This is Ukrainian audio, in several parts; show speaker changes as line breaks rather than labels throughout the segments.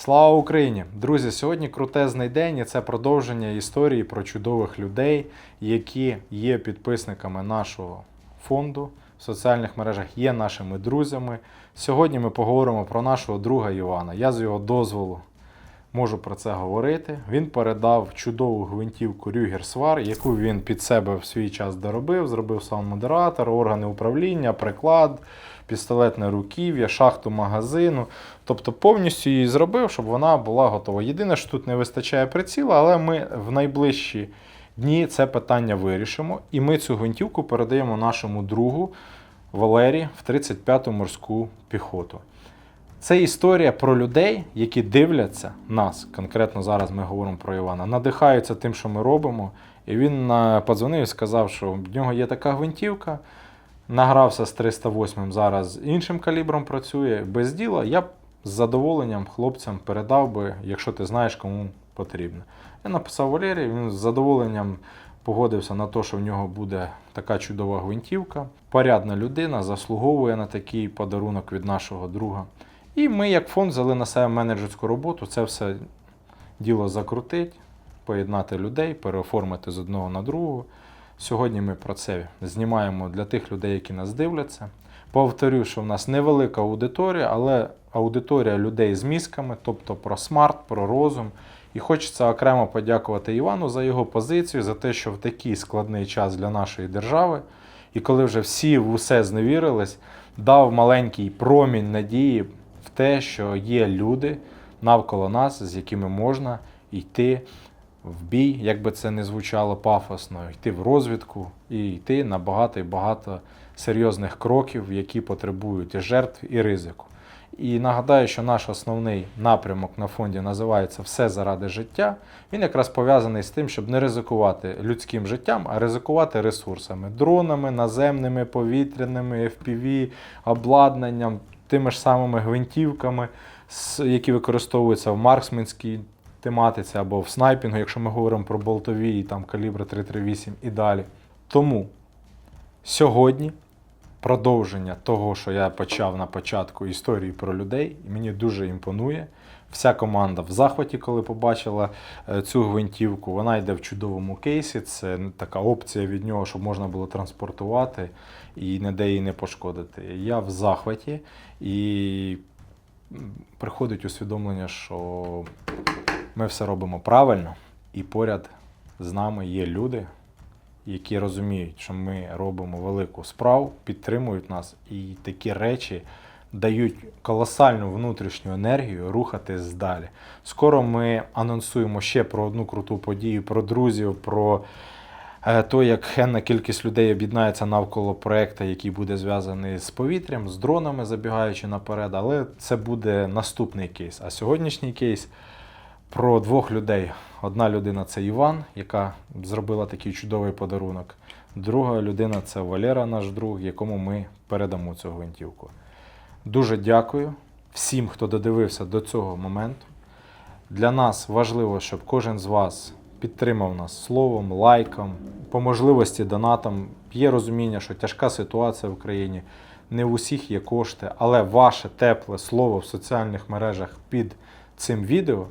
Слава Україні! Друзі, сьогодні крутезний день і це продовження історії про чудових людей, які є підписниками нашого фонду в соціальних мережах, є нашими друзями. Сьогодні ми поговоримо про нашого друга Івана. Я з його дозволу можу про це говорити. Він передав чудову гвинтівку Рюгер Свар, яку він під себе в свій час доробив, зробив сам модератор, органи управління, приклад, пістолетне руків'я, шахту магазину. Тобто повністю її зробив, щоб вона була готова. Єдине, що тут не вистачає приціла, але ми в найближчі дні це питання вирішимо. І ми цю гвинтівку передаємо нашому другу Валері в 35-ту морську піхоту. Це історія про людей, які дивляться нас. Конкретно зараз ми говоримо про Івана, надихаються тим, що ми робимо. І він е, подзвонив і сказав, що в нього є така гвинтівка. Награвся з 308 зараз іншим калібром працює без діла. Я б з задоволенням хлопцям передав би, якщо ти знаєш, кому потрібно. Я написав Валерію, він з задоволенням погодився на те, що в нього буде така чудова гвинтівка. Порядна людина заслуговує на такий подарунок від нашого друга. І ми, як фонд, взяли на себе менеджерську роботу, це все діло закрутить, поєднати людей, переоформити з одного на другого. Сьогодні ми про це знімаємо для тих людей, які нас дивляться. Повторю, що в нас невелика аудиторія, але аудиторія людей з мізками, тобто про смарт, про розум. І хочеться окремо подякувати Івану за його позицію, за те, що в такий складний час для нашої держави, і коли вже всі в усе зневірились, дав маленький промінь надії те, що є люди навколо нас, з якими можна йти в бій, як би це не звучало пафосно, йти в розвідку і йти на багато і багато серйозних кроків, які потребують і жертв і ризику. І нагадаю, що наш основний напрямок на фонді називається Все заради життя. Він якраз пов'язаний з тим, щоб не ризикувати людським життям, а ризикувати ресурсами, дронами, наземними, повітряними, FPV, обладнанням, тими ж самими гвинтівками, які використовуються в марксменській тематиці або в снайпінгу, якщо ми говоримо про болтові і там калібри 338 і далі. Тому сьогодні продовження того, що я почав на початку історії про людей, мені дуже імпонує. Вся команда в захваті, коли побачила е, цю гвинтівку. Вона йде в чудовому кейсі. Це така опція від нього, щоб можна було транспортувати і ніде її не пошкодити. Я в захваті і приходить усвідомлення, що ми все робимо правильно, і поряд з нами є люди, які розуміють, що ми робимо велику справу, підтримують нас, і такі речі дають колосальну внутрішню енергію рухатись далі. Скоро ми анонсуємо ще про одну круту подію, про друзів, про е, то, як хенна кількість людей об'єднається навколо проекту, який буде зв'язаний з повітрям, з дронами, забігаючи наперед, але це буде наступний кейс. А сьогоднішній кейс про двох людей. Одна людина це Іван, яка зробила такий чудовий подарунок. Друга людина це Валера, наш друг, якому ми передамо цю гвинтівку. Дуже дякую всім, хто додивився до цього моменту. Для нас важливо, щоб кожен з вас підтримав нас словом, лайком, по можливості донатом. Є розуміння, що тяжка ситуація в Україні, не в усіх є кошти, але ваше тепле слово в соціальних мережах під цим відео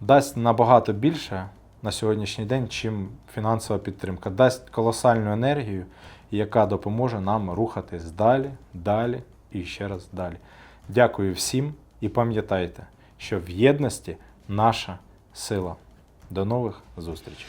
дасть набагато більше на сьогоднішній день, чим фінансова підтримка. Дасть колосальну енергію, яка допоможе нам рухатись далі, далі і ще раз далі. Дякую всім і пам'ятайте, що в єдності наша сила. До нових зустрічей!